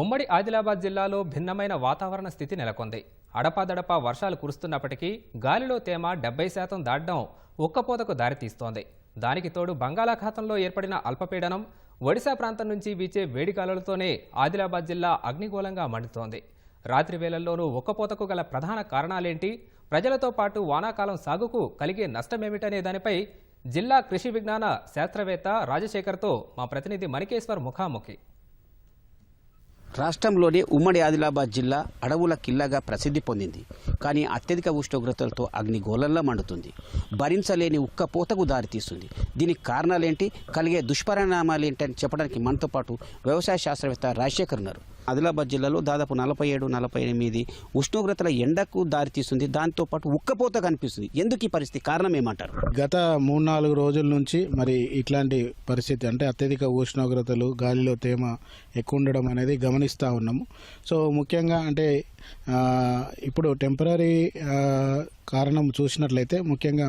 ఉమ్మడి ఆదిలాబాద్ జిల్లాలో భిన్నమైన వాతావరణ స్థితి నెలకొంది. అడపాదడపా వర్షాలు కురుస్తున్నప్పటికీ గాలిలో తేమ డెబ్బై శాతం దాటడం ఉక్కపోతకు దారితీస్తోంది. దానికి తోడు బంగాళాఖాతంలో ఏర్పడిన అల్పపీడనం ఒడిశా ప్రాంతం నుంచి వీచే వేడిగాలులతోనే ఆదిలాబాద్ జిల్లా అగ్నిగోళంగా మండుతోంది. రాత్రి వేళల్లోనూ ఉక్కపోతకు గల ప్రధాన కారణాలేంటి? ప్రజలతో పాటు వానాకాలం సాగుకు కలిగే నష్టమేమిటనే దానిపై జిల్లా కృషి విజ్ఞాన శాస్త్రవేత్త రాజశేఖర్తో మా ప్రతినిధి మణికేశ్వర్ ముఖాముఖి. రాష్ట్రంలోని ఉమ్మడి ఆదిలాబాద్ జిల్లా అడవుల కిల్లాగా ప్రసిద్ధి పొందింది. కానీ అత్యధిక ఉష్ణోగ్రతలతో అగ్నిగోళంలా మండుతుంది. భరించలేని ఉక్కపోతకు దారితీస్తుంది. దీనికి కారణాలేంటి? కలిగే దుష్పరిణామాలు ఏంటి అని చెప్పడానికి మనతో పాటు వ్యవసాయ శాస్త్రవేత్త రాజశేఖర్ ఉన్నారు. ఆదిలాబాద్ జిల్లాలో దాదాపు నలభై ఏడు నలభై ఎనిమిది ఉష్ణోగ్రతల ఎండకు దారితీస్తుంది దాంతోపాటు ఉక్కపోత కనిపిస్తుంది. ఎందుకు ఈ పరిస్థితి? కారణం ఏమంటారు? గత మూడు నాలుగు రోజుల నుంచి మరి ఇట్లాంటి పరిస్థితి అంటే అత్యధిక ఉష్ణోగ్రతలు గాలిలో తేమ ఎక్కువ ఉండడం అనేది గమనిస్తూ ఉన్నాము. సో ముఖ్యంగా అంటే ఇప్పుడు టెంపరీ కారణం చూసినట్లయితే ముఖ్యంగా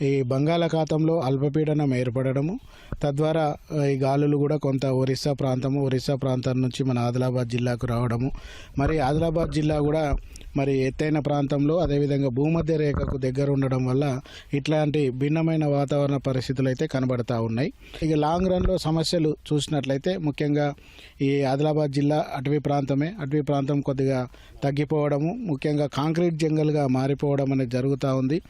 ఈ బంగాళాఖాతంలో అల్పపీడనం ఏర్పడడము తద్వారా ఈ గాలులు కూడా కొంత ఒరిస్సా ప్రాంతము ఒరిస్సా ప్రాంతం నుంచి మన ఆదిలాబాద్ జిల్లాకు రావడము. మరి ఆదిలాబాద్ జిల్లా కూడా మరి ఎత్తైన ప్రాంతంలో అదేవిధంగా భూమధ్య రేఖకు దగ్గర ఉండడం వల్ల ఇట్లాంటి భిన్నమైన వాతావరణ పరిస్థితులు అయితే కనబడతా ఉన్నాయి. ఇక లాంగ్ రన్లో సమస్యలు చూసినట్లయితే ముఖ్యంగా ఈ ఆదిలాబాద్ జిల్లా అటవీ ప్రాంతమే. అటవీ ప్రాంతం కొద్దిగా తగ్గిపోవడము ముఖ్యంగా కాంక్రీట్ జంగల్గా మారిపోవడం అనేది జరుగుతూ ఉంది.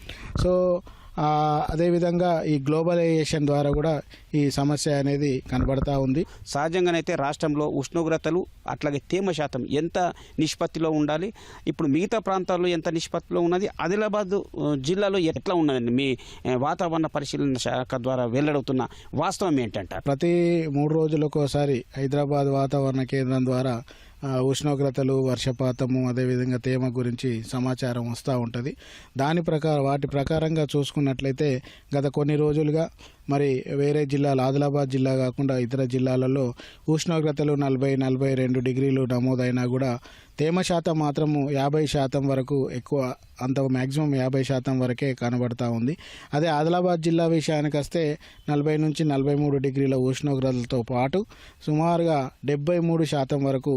సో అదేవిధంగా ఈ గ్లోబలైజేషన్ ద్వారా కూడా ఈ సమస్య అనేది కనబడతా ఉంది. సహజంగానైతే రాష్ట్రంలో ఉష్ణోగ్రతలు అట్లాగే తేమ శాతం ఎంత నిష్పత్తిలో ఉండాలి? ఇప్పుడు మిగతా ప్రాంతాల్లో ఎంత నిష్పత్తిలో ఉన్నది? ఆదిలాబాద్ జిల్లాలో ఎట్లా ఉన్నదండి? మీ వాతావరణ పరిశీలన శాఖ ద్వారా వెల్లడవుతున్న వాస్తవం ఏంటంటారు? ప్రతి మూడు రోజులకోసారి హైదరాబాద్ వాతావరణ కేంద్రం ద్వారా ఉష్ణోగ్రతలు వర్షపాతము అదేవిధంగా తేమ గురించి సమాచారం వస్తూ ఉంటుంది. దాని ప్రకారం వాటి ప్రకారంగా చూసుకున్నట్లయితే గత కొన్ని రోజులుగా మరి వేరే జిల్లాలు ఆదిలాబాద్ జిల్లా కాకుండా ఇతర జిల్లాలలో ఉష్ణోగ్రతలు నలభై నలభై రెండు డిగ్రీలు నమోదైనా కూడా తేమ శాతం మాత్రము యాభై శాతం వరకు ఎక్కువ అంత మ్యాక్సిమం యాభై శాతం వరకే కనబడతా ఉంది. అదే ఆదిలాబాద్ జిల్లా విషయానికి వస్తే నలభై నుంచి నలభై మూడు డిగ్రీల ఉష్ణోగ్రతలతో పాటు సుమారుగా డెబ్బై మూడు శాతం వరకు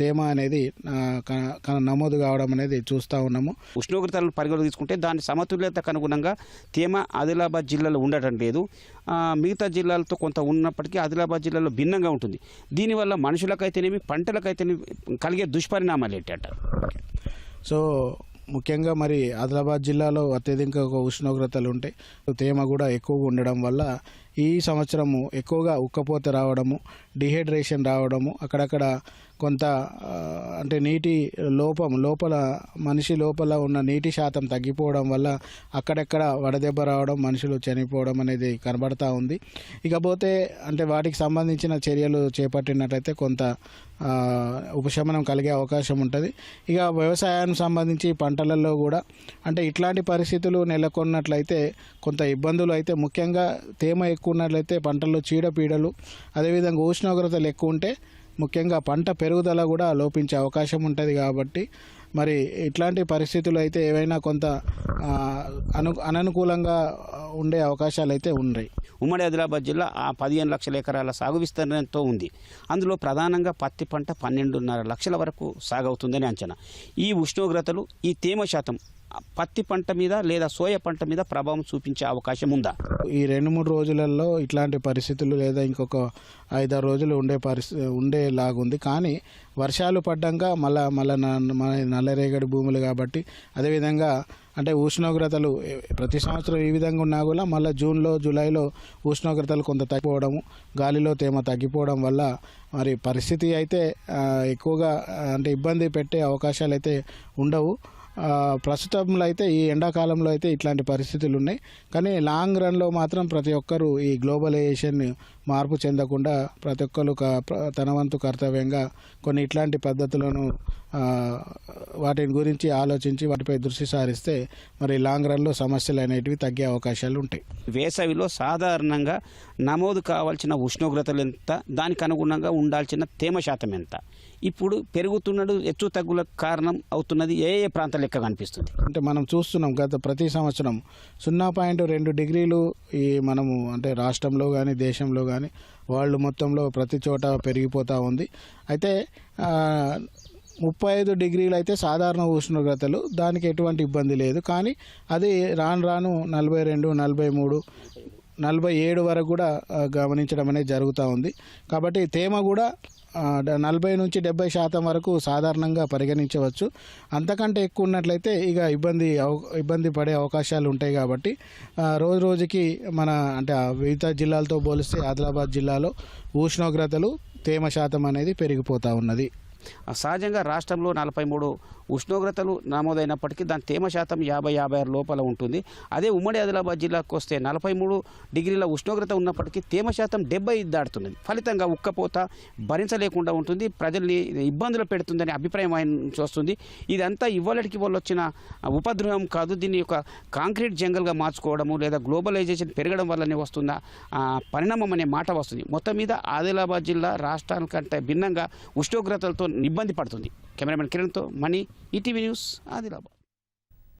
తేమ అనేది నమోదు కావడం అనేది చూస్తూ ఉన్నాము. ఉష్ణోగ్రతలను పరిగణ తీసుకుంటే దాని సమతుల్యతకు అనుగుణంగా తేమ ఆదిలాబాద్ జిల్లాలో ఉండటం లేదు. మిగతా జిల్లాలతో కొంత ఉన్నప్పటికీ ఆదిలాబాద్ జిల్లాలో భిన్నంగా ఉంటుంది. దీనివల్ల మనుషులకైతేనేమి పంటలకైతేనేమి కలిగే దుష్పరిణామాలు ఏంటంటారు సో ముఖ్యంగా మరి ఆదిలాబాద్ జిల్లాలో అత్యధిక ఉష్ణోగ్రతలు ఉంటాయి. తేమ కూడా ఎక్కువగా ఉండడం వల్ల ఈ సంవత్సరము ఎక్కువగా ఉక్కపోత రావడము డిహైడ్రేషన్ రావడము అక్కడక్కడ కొంత అంటే నీటి లోపం లోపల మనిషి లోపల ఉన్న నీటి శాతం తగ్గిపోవడం వల్ల అక్కడక్కడ వడదెబ్బ రావడం మనుషులు చనిపోవడం అనేది కనబడతా ఉంది. ఇకపోతే అంటే వాటికి సంబంధించిన చర్యలు చేపట్టినట్లయితే కొంత ఉపశమనం కలిగే అవకాశం ఉంటుంది. ఇక వ్యవసాయానికి సంబంధించి పంటలలో కూడా అంటే ఇట్లాంటి పరిస్థితులు నెలకొన్నట్లయితే కొంత ఇబ్బందులు అయితే ముఖ్యంగా తేమ ఎక్కువ ఉన్నట్లయితే పంటల్లో చీడపీడలు అదేవిధంగా ఉష్ణోగ్రతలు ఎక్కువ ఉంటే ముఖ్యంగా పంట పెరుగుదల కూడా లోపించే అవకాశం ఉంటుంది కాబట్టి మరి ఇట్లాంటి పరిస్థితులు అయితే ఏవైనా కొంత అను అననుకూలంగా ఉండే అవకాశాలు అయితే ఉన్నాయి ఉమ్మడి ఆదిలాబాద్ జిల్లా ఆ పదిహేను లక్షల ఎకరాల సాగు విస్తరణతో ఉంది. అందులో ప్రధానంగా పత్తి పంట పన్నెండున్నర లక్షల వరకు సాగవుతుందని అంచనా. ఈ ఉష్ణోగ్రతలు ఈ తేమ శాతం పత్తి పంట మీద లేదా సోయ పంట మీద ప్రభావం చూపించే అవకాశం ఉందా? ఈ రెండు మూడు రోజులలో ఇట్లాంటి పరిస్థితులు లేదా ఇంకొక ఐదారు రోజులు ఉండే పరిస్థితి ఉండేలాగుంది. కానీ వర్షాలు పడ్డాక మళ్ళా మళ్ళా మన నల్లరేగడి భూములు కాబట్టి అదేవిధంగా అంటే ఉష్ణోగ్రతలు ప్రతి సంవత్సరం ఈ విధంగా ఉన్నా కూడా మళ్ళీ జూన్లో జూలైలో ఉష్ణోగ్రతలు కొంత తగ్గిపోవడము గాలిలో తేమ తగ్గిపోవడం వల్ల మరి పరిస్థితి అయితే ఎక్కువగా అంటే ఇబ్బంది పెట్టే అవకాశాలు అయితే ఉండవు. ప్రస్తుతంలో అయితే ఈ ఎండాకాలంలో అయితే ఇట్లాంటి పరిస్థితులు ఉన్నాయి. కానీ లాంగ్ రన్లో మాత్రం ప్రతి ఒక్కరూ ఈ గ్లోబలైజేషన్ మార్పు చెందకుండా ప్రతి ఒక్కరు తన వంతు కర్తవ్యంగా కొన్ని ఇట్లాంటి పద్ధతులను వాటిని గురించి ఆలోచించి వాటిపై దృష్టి సారిస్తే మరి లాంగ్ రన్లో సమస్యలు అనేటివి తగ్గే అవకాశాలు ఉంటాయి. వేసవిలో సాధారణంగా నమోదు కావాల్సిన ఉష్ణోగ్రతలు ఎంత దానికి అనుగుణంగా ఉండాల్సిన తేమ శాతం ఎంత? ఇప్పుడు పెరుగుతున్నడు హెచ్చు తగ్గుల కారణం అవుతున్నది ఏ ఏ ప్రాంతాలు లెక్క కనిపిస్తుంది? అంటే మనం చూస్తున్నాం గత ప్రతి సంవత్సరం సున్నా పాయింట్ రెండు డిగ్రీలు ఈ మనము అంటే రాష్ట్రంలో కానీ దేశంలో కానీ కానీ వరల్డ్ మొత్తంలో ప్రతి చోట పెరిగిపోతూ ఉంది. అయితే ముప్పై ఐదు డిగ్రీలు అయితే సాధారణ ఉష్ణోగ్రతలు దానికి ఎటువంటి ఇబ్బంది లేదు. కానీ అది రాను రాను నలభై రెండు నలభై మూడు నలభై ఏడు వరకు కూడా గమనించడం అనేది జరుగుతూ ఉంది. కాబట్టి తేమ కూడా నలభై నుంచి డెబ్బై శాతం వరకు సాధారణంగా పరిగణించవచ్చు. అంతకంటే ఎక్కువ ఉన్నట్లయితే ఇక ఇబ్బంది అవ- ఇబ్బంది పడే అవకాశాలు ఉంటాయి కాబట్టి రోజు రోజుకి మన అంటే వివిధ జిల్లాలతో పోలిస్తే ఆదిలాబాద్ జిల్లాలో ఉష్ణోగ్రతలు తేమ శాతం అనేది పెరిగిపోతూ ఉన్నది. సహజంగా రాష్ట్రంలో నలభై మూడు ఉష్ణోగ్రతలు నమోదైనప్పటికీ దాని తేమ శాతం యాభై యాభై ఆరు లోపల ఉంటుంది. అదే ఉమ్మడి ఆదిలాబాద్ జిల్లాకు వస్తే నలభై మూడు డిగ్రీల ఉష్ణోగ్రత ఉన్నప్పటికీ తేమ శాతం డెబ్బై దాటుతుంది. ఫలితంగా ఉక్కపోత భరించలేకుండా ఉంటుంది. ప్రజల్ని ఇబ్బందులు పెడుతుందని అభిప్రాయం ఆయన నుంచి వస్తుంది. ఇదంతా ఇవ్వలటికి వాళ్ళు వచ్చిన ఉపద్రవం కాదు. దీన్ని ఒక కాంక్రీట్ జంగల్గా మార్చుకోవడము లేదా గ్లోబలైజేషన్ పెరగడం వల్లనే వస్తున్న పరిణామం అనే మాట వస్తుంది. మొత్తం మీద ఆదిలాబాద్ జిల్లా రాష్ట్రాల కంటే భిన్నంగా ఉష్ణోగ్రతలతో ఇబ్బంది పడుతుంది. కెమెరామెన్ కిరణ్తో మణి ఈటీవీ న్యూస్ ఆదిలాబాద్.